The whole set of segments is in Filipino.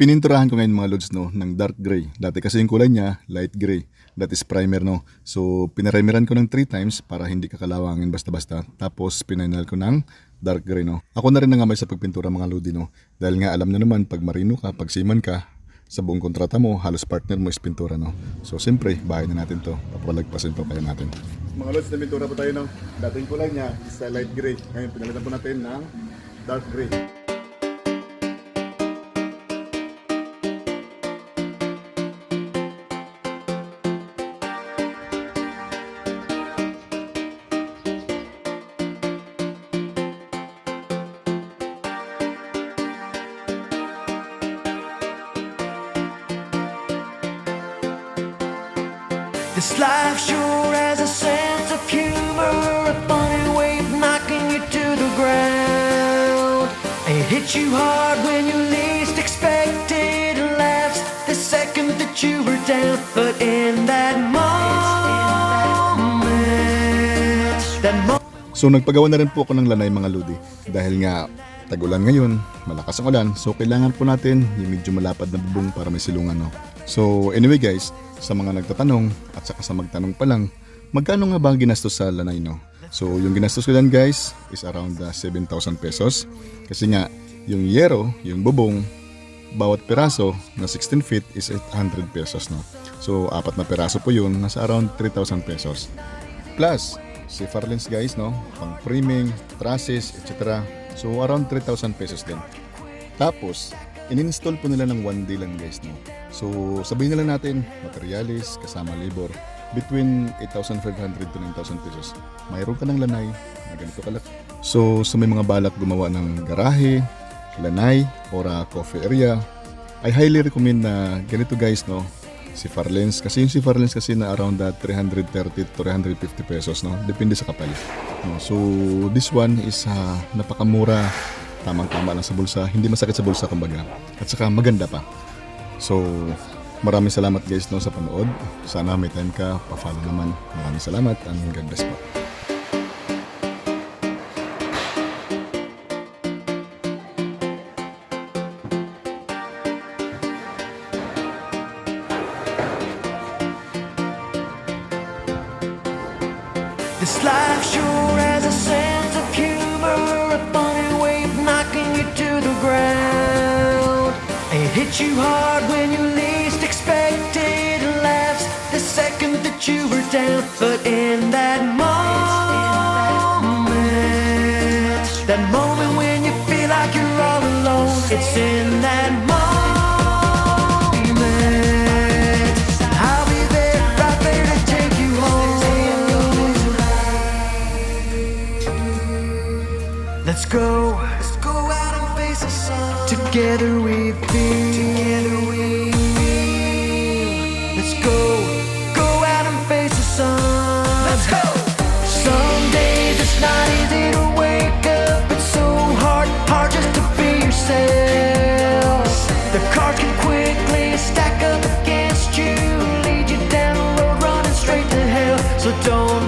Pininturahan ko ngayon mga lods no, ng dark gray. Dati kasi yung kulay niya, light gray. That is primer no. So pinarimeran ko ng 3 times para hindi kakalawangin basta-basta. Tapos pinainal ko ng dark gray no. Ako na rin nangamay sa pagpintura mga lodi no. Dahil nga alam na naman pag marino ka, pag seaman ka, sa buong kontrata mo, halos partner mo is pintura no. So siyempre, bahay na natin to. Papalagpasin pa kaya natin. Mga lods, na pintura po tayo no. Dating kulay niya is light gray. Ngayon pinalitan po natin ng dark gray. This life sure has a sense of humor, a funny way of knocking you to the ground. It hits you hard when you least expect it, and laughs the second that you were down. But in that moment, that moment. So nagpagawa na rin po ako ng lanay mga lodi dahil nga tagulan ngayon, malakas ang ulan, so kailangan po natin yung medyo malapad na bubong para may silungan. No? So anyway guys, sa mga nagtatanong at saka sa magtanong pa lang, magkano nga ba ang ginastos sa lanay no? So yung ginastos ko dyan guys is around uh, 7,000 pesos kasi nga yung yero, yung bubong, bawat peraso na 16 feet is 800 pesos no. So apat na peraso po yun, nasa around 3,000 pesos. Plus, si Farlens guys, no? Pang framing, trusses, etc. So, around 3,000 pesos din. Tapos, in-install po nila ng one day lang guys, no? So, sabihin nila natin, materialis, kasama labor, between 8,500 to 9,000 pesos. Mayroon ka ng lanay na ganito kalaki. So, sa may mga balak gumawa ng garahe, lanay, or a coffee area, I highly recommend na ganito guys, no? Si Farlens kasi yung si Farlens kasi na around that 330 to 350 pesos no? Depende sa kapal. No? so this one is uh, napakamura. Tamang tama lang sa bulsa. Hindi masakit sa bulsa kumbaga. At saka maganda pa. So maraming salamat guys no sa panood. Sana may time ka. Pa-follow naman. Maraming salamat and God bless po This life sure has a sense of humor, a funny way of knocking you to the ground. It hits you hard when you least expect it, and laughs the second that you were down. But in that moment, that moment when you feel like you're all alone, it's in that moment. Let's go. Let's go out and face the sun. Together we feel. Together we feel. Let's go. Go out and face the sun. Let's go. Some days it's not easy to wake up. It's so hard, hard just to be yourself. The cards can quickly stack up against you, lead you down a road running straight to hell. So don't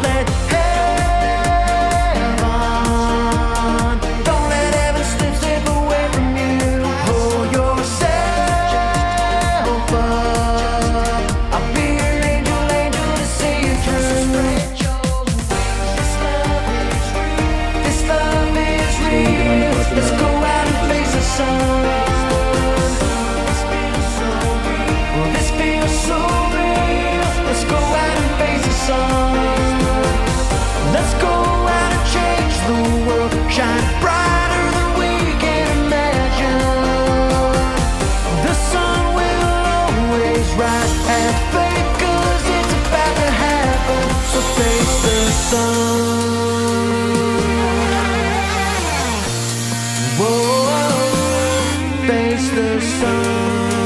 is the sun.